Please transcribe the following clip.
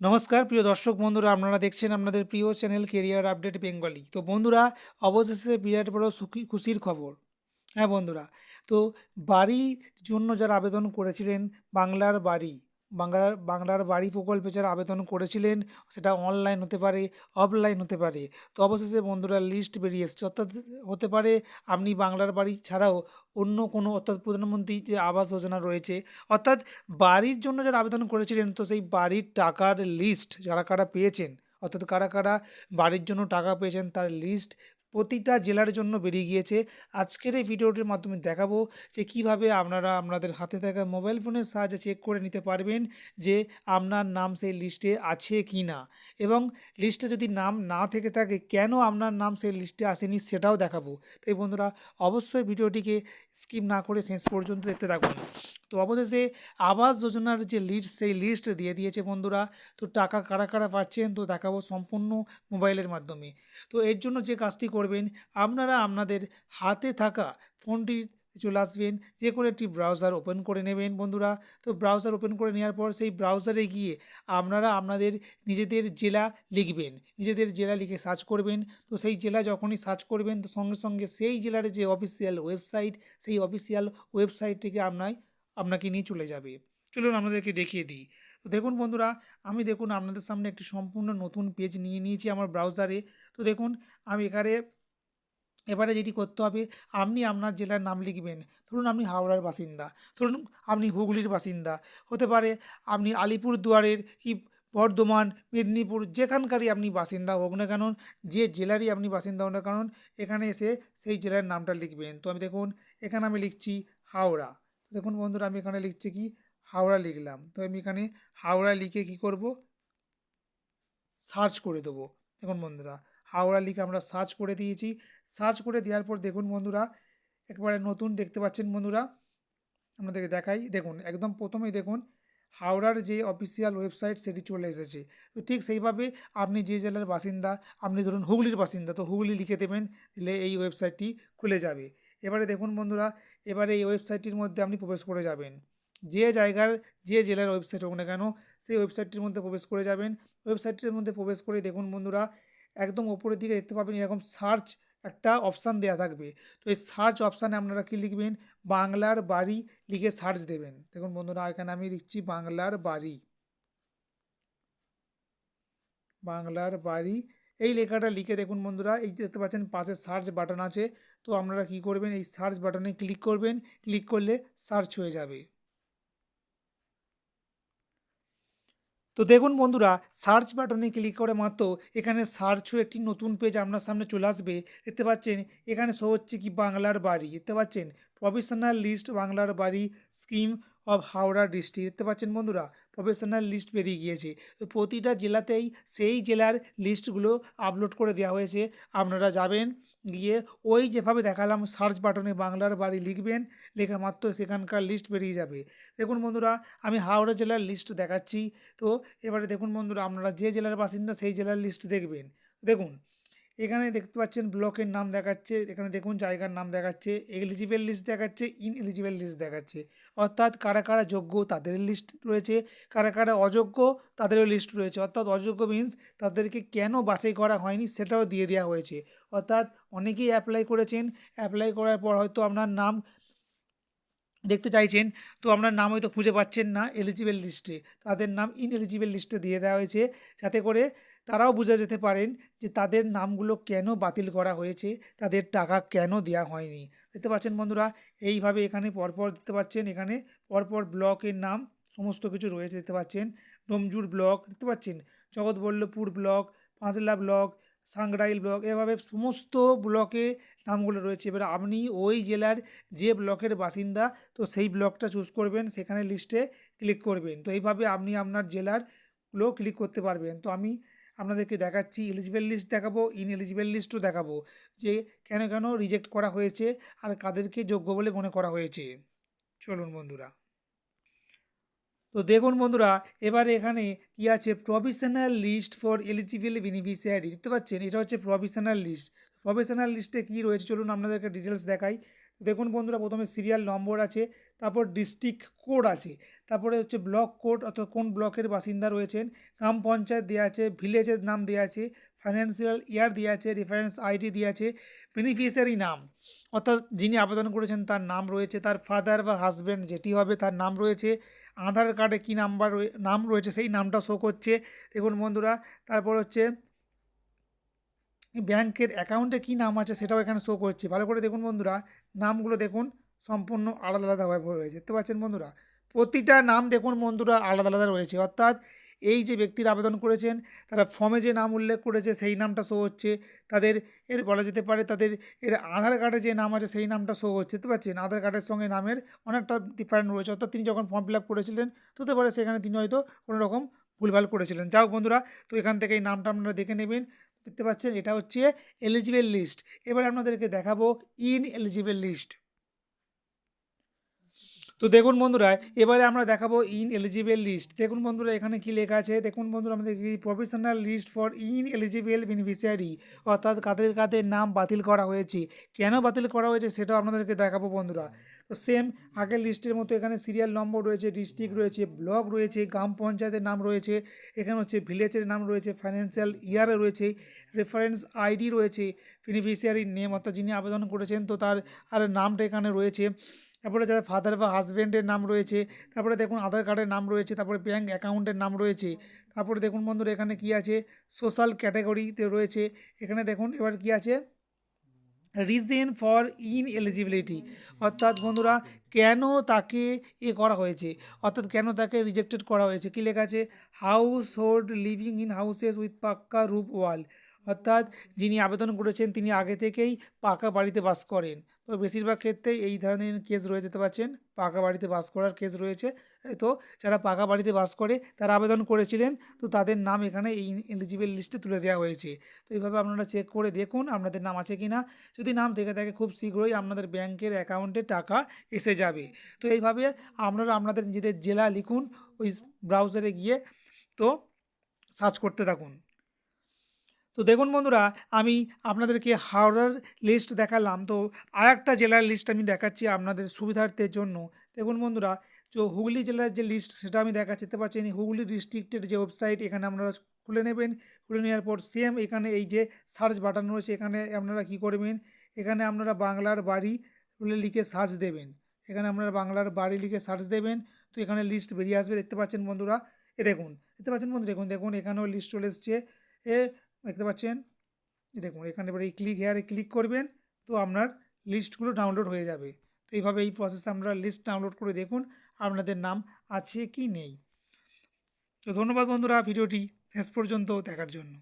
নমস্কার, প্রিয় দর্শক বন্ধুরা, আপনারা দেখছেন আপনাদের প্রিয় চ্যানেল কেরিয়ার আপডেট বেঙ্গলি তো বন্ধুরা, অবশেষে বিরাট বড় সুখী খুশির খবর। হ্যাঁ বন্ধুরা, তো বাড়ির জন্য যারা আবেদন করেছিলেন, বাংলার বাড়ি বাংলার বাংলার বাড়ি প্রকল্পে যারা আবেদন করেছিলেন, সেটা অনলাইন হতে পারে অফলাইন হতে পারে। তো অবশেষে বন্ধুরা লিস্ট বেরিয়ে এসছে। অর্থাৎ হতে পারে আপনি বাংলার বাড়ি ছাড়াও অন্য কোনো, অর্থাৎ প্রধানমন্ত্রী যে আবাস যোজনা রয়েছে, অর্থাৎ বাড়ির জন্য যারা আবেদন করেছিলেন, তো সেই বাড়ির টাকার লিস্ট যারা কারা পেয়েছেন, অর্থাৎ কারা কারা বাড়ির জন্য টাকা পেয়েছেন, তার লিস্ট প্রতিটা জেলার জন্য বেরিয়ে গিয়েছে। আজকের এই ভিডিওটির মাধ্যমে দেখাবো যে কীভাবে আপনারা আপনাদের হাতে থাকা মোবাইল ফোনের সাহায্যে চেক করে নিতে পারবেন যে আপনার নাম সেই লিস্টে আছে কি না এবং লিস্টে যদি নাম না থেকে থাকে, কেন আপনার নাম সেই লিস্টে আসেনি সেটাও দেখাবো। তাই বন্ধুরা, অবশ্যই ভিডিওটিকে স্কিপ না করে শেষ পর্যন্ত দেখতে থাকুন। তো অবশেষে আবাস যোজনার যে লিস্ট সেই লিস্ট দিয়ে দিয়েছে বন্ধুরা। তো টাকা কারা কারা পাচ্ছেন, তো দেখাবো সম্পূর্ণ মোবাইলের মাধ্যমে। তো এর জন্য যে কাজটি করবেন। আপনারা আপনাদের হাতে থাকা ফোনটি চলে আসবেন যে কোনো একটি ব্রাউজার ওপেন করে নেবেন বন্ধুরা। তো ব্রাউজার ওপেন করে নেওয়ার পর সেই ব্রাউজারে গিয়ে আপনারা আপনাদের নিজেদের জেলা লিখবেন। নিজেদের জেলা লিখে সার্চ করবেন। তো সেই জেলা যখনই সার্চ করবেন, তো সঙ্গে সঙ্গে সেই জেলার যে অফিসিয়াল ওয়েবসাইট সেই অফিসিয়াল ওয়েবসাইট থেকে আপনার আপনাকে নিয়ে চলে যাবে। চলুন আপনাদেরকে দেখিয়ে দিই। তো দেখুন বন্ধুরা, আমি দেখুন আপনাদের সামনে একটি সম্পূর্ণ নতুন পেজ নিয়ে নিয়েছি আমার ব্রাউজারে তো দেখুন, আমি এখানে, এবারে যেটি করতে হবে, আপনি আপনার জেলার নাম লিখবেন। ধরুন আপনি হাওড়ার বাসিন্দা, ধরুন আপনি হুগলির বাসিন্দা। হতে পারে আপনি আলিপুরদুয়ারের কি বর্ধমান, মেদিনীপুর, যেখানকারই আপনি বাসিন্দা হোক না কেন, যে জেলারই আপনি বাসিন্দা হোক না কারণ এখানে এসে সেই জেলার নামটা লিখবেন। তো আমি দেখুন, এখানে আমি লিখছি হাওড়া। দেখুন বন্ধুরা, আমি এখানে লিখছি কি? হাওড়া লিখলাম। তো আমি এখানে হাওড়া লিখে কি করব? সার্চ করে দেবো। দেখুন বন্ধুরা, হাওড়া লিখে আমরা সার্চ করে দিয়েছি। সার্চ করে দেওয়ার পর দেখুন বন্ধুরা, একবারে নতুন দেখতে পাচ্ছেন বন্ধুরা। আপনাদেরকে দেখাই। দেখুন, একদম প্রথমেই দেখুন, হাওড়ার যে অফিসিয়াল ওয়েবসাইট সেটি চলে এসেছে। তো ঠিক সেইভাবে আপনি যে জেলার বাসিন্দা, আপনি ধরুন হুগলির বাসিন্দা, তো হুগলি লিখে দেবেন, দিলে এই ওয়েবসাইটটি খুলে যাবে। এবারে দেখুন বন্ধুরা, এবারে এই ওয়েবসাইটটির মধ্যে আপনি প্রবেশ করে যাবেন। যে জায়গার, যে জেলার ওয়েবসাইট হোক না কেন, সেই ওয়েবসাইটটির মধ্যে প্রবেশ করে যাবেন। ওয়েবসাইটটির মধ্যে প্রবেশ করে দেখুন বন্ধুরা, একদম ওপরের দিকে দেখতে পাবেন এরকম সার্চ একটা অপশান দেওয়া থাকবে। তো এই সার্চ অপশানে আপনারা কী লিখবেন? বাংলার বাড়ি লিখে সার্চ দেবেন। দেখুন বন্ধুরা, এখানে আমি লিখছি বাংলার বাড়ি। বাংলার বাড়ি, এই লেখাটা লিখে দেখুন বন্ধুরা, এই দেখতে পাচ্ছেন পাশে সার্চ বাটন আছে। তো আপনারা কী করবেন? এই সার্চ বাটনে ক্লিক করবেন। ক্লিক করলে সার্চ হয়ে যাবে। তো দেখুন বন্ধুরা সার্চ বাটনে ক্লিক করে মাত্র এখানে সার্চও একটি নতুন পেজ আপনার সামনে চলে আসবে। দেখতে পাচ্ছেন, এখানে শো হচ্ছে কি বাংলার বাড়ি। দেখতে পাচ্ছেন প্রফেশনাল লিস্ট বাংলার বাড়ি স্কিম অফ হাওড়া ডিস্ট্রিক্ট দেখতে পাচ্ছেন বন্ধুরা প্রফেশনাল লিস্ট বেরিয়ে গিয়েছে। তো প্রতিটা জেলাতেই সেই জেলার লিস্টগুলো আপলোড করে দেওয়া হয়েছে। আপনারা যাবেন, গিয়ে ওই যেভাবে দেখালাম সার্চ বাটনে বাংলার বাড়ি লিখবেন, লেখা মাত্র সেখানকার লিস্ট বেরিয়ে যাবে। দেখুন বন্ধুরা, আমি হাওড়া জেলার লিস্ট দেখাচ্ছি। তো এবারে দেখুন বন্ধুরা, আপনারা যে জেলার বাসিন্দা সেই জেলার লিস্ট দেখবেন। দেখুন, এখানে দেখতে পাচ্ছেন ব্লকের নাম দেখাচ্ছে, এখানে দেখুন জায়গার নাম দেখাচ্ছে এলিজিবল লিস্ট দেখাচ্ছে ইন এলিজিবল লিস্ট দেখাচ্ছে। অর্থাৎ কারা কারা যোগ্য তাদের লিস্ট রয়েছে, কারা কারা অযোগ্য তাদেরও লিস্ট রয়েছে। অর্থাৎ অযোগ্য মিন্স তাদেরকে কেন বাছাই করা হয়নি সেটাও দিয়ে দেওয়া হয়েছে। অর্থাৎ অনেকেই অ্যাপ্লাই করেছেন অ্যাপ্লাই করার পর হয়তো আপনার নাম দেখতে চাইছেন, তো আপনার নাম হয়তো খুঁজে পাচ্ছেন না এলিজিবল লিস্টে তাদের নাম ইনএলিজিবল লিস্টে দিয়ে দেওয়া হয়েছে, যাতে করে তারাও বুঝে যেতে পারেন যে তাদের নামগুলো কেন বাতিল করা হয়েছে, তাদের টাকা কেন দেওয়া হয়নি। দেখতে পাচ্ছেন বন্ধুরা, এইভাবে এখানে পরপর দেখতে পাচ্ছেন, এখানে পরপর ব্লকের নাম সমস্ত কিছু রয়েছে দেখতে পাচ্ছেন। ডোমজুর ব্লক দেখতে পাচ্ছেন, Jagatballavpur block, Panchla block Sankrail block, এভাবে সমস্ত ব্লকে নামগুলো রয়েছে। এবার আপনি ওই জেলার যে ব্লকের বাসিন্দা, তো সেই ব্লকটা চুজ করবেন, সেখানে লিস্টে ক্লিক করবেন। তো এইভাবে আপনি আপনার জেলারগুলো ক্লিক করতে পারবেন। তো আমি আপনাদেরকে দেখাচ্ছি এলিজিবল লিস্ট দেখাবো ইন এলিজিবল লিস্টও দেখাবো যে কেন কেন রিজেক্ট করা হয়েছে আর কাদেরকে যোগ্য বলে মনে করা হয়েছে। চলুন বন্ধুরা। তো দেখুন বন্ধুরা, এবারে এখানে কি আছে? Professional list for eligible beneficiary দেখতে পাচ্ছেন? এটা হচ্ছে প্রফেশনাল লিস্ট প্রফেশনাল লিস্টে কী রয়েছে? চলুন আপনাদেরকে ডিটেলস দেখাই। দেখুন বন্ধুরা, প্রথমে সিরিয়াল নম্বর আছে, তারপর ডিস্ট্রিক্ট কোড আছে, তারপরে হচ্ছে ব্লক কোড অর্থাৎ কোন ব্লকের বাসিন্দা রয়েছেন, গ্রাম পঞ্চায়েত দেওয়া আছে ভিলেজের নাম দেওয়া আছে ফাইন্যান্সিয়াল ইয়ার দেওয়া আছে রেফারেন্স আইডি দেওয়া আছে বেনিফিশিয়ারি নাম, অর্থাৎ যিনি আবেদন করেছেন তার নাম রয়েছে, তার ফাদার বা হাজব্যান্ড যেটি হবে তার নাম রয়েছে, আধার কার্ডে কী নাম্বার নাম রয়েছে সেই নামটা শো করছে, দেখুন বন্ধুরা, তারপর হচ্ছে ব্যাংকের অ্যাকাউন্টে কী নাম আছে সেটাও এখানে শো করছে। ভালো করে দেখুন বন্ধুরা, নামগুলো দেখুন, সম্পূর্ণ আলাদা আলাদাভাবে রয়েছে। দেখতে পাচ্ছেন বন্ধুরা? প্রতিটা নাম দেখুন বন্ধুরা, আলাদা আলাদা রয়েছে। অর্থাৎ এই যে ব্যক্তির আবেদন করেছেন, তারা ফর্মে যে নাম উল্লেখ করেছে, সেই নামটা শো হচ্ছে। তাদের এর বলা যেতে পারে, তাদের এর আধার কার্ডে যে নাম আছে, সেই নামটা শো হচ্ছে। দেখতে পাচ্ছেন? আধার কার্ডের সঙ্গে নামের অনেকটা ডিফারেন্ট রয়েছে। অর্থাৎ তিনি যখন ফর্ম ফিল আপ করেছিলেন হতে পারে সেখানে তিনি হয়তো কোনো রকম ভুলভাল করেছিলেন। যাও বন্ধুরা, তো এখান থেকে এই নামটা আপনারা দেখে নেবেন। দেখতে পাচ্ছেন, এটা হচ্ছে এলিজিবল লিস্ট এবার আপনাদেরকে দেখাবো ইন এলিজিবল লিস্ট তো দেখুন বন্ধুরা, এবারে আমরা দেখাবো ইন এলিজিবল লিস্ট দেখুন বন্ধুরা, এখানে কি লেখা আছে? দেখুন বন্ধুরা, আমাদের কি professional list for ineligible beneficiary অর্থাৎ কাদের কাদের নাম বাতিল করা হয়েছে। কেন বাতিল করা হয়েছে সেটাও আপনাদেরকে দেখাবো বন্ধুরা। তো সেম আগের লিস্টের মতো এখানে সিরিয়াল নম্বর রয়েছে ডিস্ট্রিক্ট রয়েছে ব্লক রয়েছে, গ্রাম পঞ্চায়েতের নাম রয়েছে, এখানে হচ্ছে ভিলেজের নাম রয়েছে ফাইন্যান্সিয়াল ইয়ারে রয়েছে রেফারেন্স আইডি রয়েছে বেনিফিশিয়ারির নেম অর্থাৎ যিনি আবেদন করেছেন তো তার আর নামটা এখানে রয়েছে। তারপরে যাদের ফাদার বা হাজব্যান্ডের নাম রয়েছে, তারপরে দেখুন আধার কার্ডের নাম রয়েছে, তারপরে ব্যাঙ্ক অ্যাকাউন্টের নাম রয়েছে, তারপরে দেখুন বন্ধুরা এখানে কি আছে সোশ্যাল ক্যাটাগরিতে রয়েছে, এখানে দেখুন এবার কি আছে রিজন ফর ইনএলিজিবিলিটি অর্থাৎ বন্ধুরা, কেন তাকে এ করা হয়েছে? অর্থাৎ কেন তাকে রিজেক্টেড করা হয়েছে? কী লেখা আছে? Household living in houses with pucca roof wall অর্থাৎ যিনি আবেদন করেছেন, তিনি আগে থেকেই পাকা বাড়িতে বাস করেন। তো বেশিরভাগ ক্ষেত্রেই এই ধরনের কেস রয়ে যেতে পারছেন। পাকা বাড়িতে বাস করার কেস রয়েছে। তো যারা পাকা বাড়িতে বাস করে, তারা আবেদন করেছিলেন। তো তাদের নাম এখানে এই এলিজিবল লিস্টে তুলে দেওয়া হয়েছে। তো এইভাবে আপনারা চেক করে দেখুন আপনাদের নাম আছে কি না যদি নাম থেকে থাকে, খুব শীঘ্রই আপনাদের ব্যাংকের অ্যাকাউন্টে টাকা এসে যাবে। তো এইভাবে আপনারা আপনাদের নিজেদের জেলা লিখুন, ওই ব্রাউজারে গিয়ে তো সার্চ করতে থাকুন। তো দেখুন বন্ধুরা, আমি আপনাদেরকে হাওড়ার লিস্ট দেখালাম। তো আর একটা জেলার লিস্ট আমি দেখাচ্ছি আপনাদের সুবিধার্থের জন্য। দেখুন বন্ধুরা, তো হুগলি জেলার যে লিস্ট সেটা আমি দেখাচ্ছি। দেখতে পাচ্ছেন, হুগলি ডিস্ট্রিক্টের যে ওয়েবসাইট এখানে আপনারা খুলে নেবেন। খুলে নেওয়ার পর সেম এখানে এই যে সার্চ বাটন রয়েছে, এখানে আপনারা কি করবেন? এখানে আপনারা বাংলার বাড়ি বলে লিখে সার্চ দেবেন। এখানে আপনারা বাংলার বাড়ি লিখে সার্চ দেবেন। তো এখানে লিস্ট বেরিয়ে আসবে। দেখতে পাচ্ছেন বন্ধুরা, এ দেখুন, দেখতে পাচ্ছেন বন্ধু, দেখুন দেখুন, এখানেও লিস্ট চলে এসছে। এ দেখতে পাচ্ছেন? দেখুন, এখানে এবার এই ক্লিক হেয়ারে ক্লিক করবেন, তো আপনার লিস্টগুলো ডাউনলোড হয়ে যাবে। তো এইভাবে এই প্রসেসে আমরা লিস্ট ডাউনলোড করে দেখুন, আপনাদের নাম আছে কি নেই। তো ধন্যবাদ বন্ধুরা, ভিডিওটি শেষ পর্যন্ত দেখার জন্য।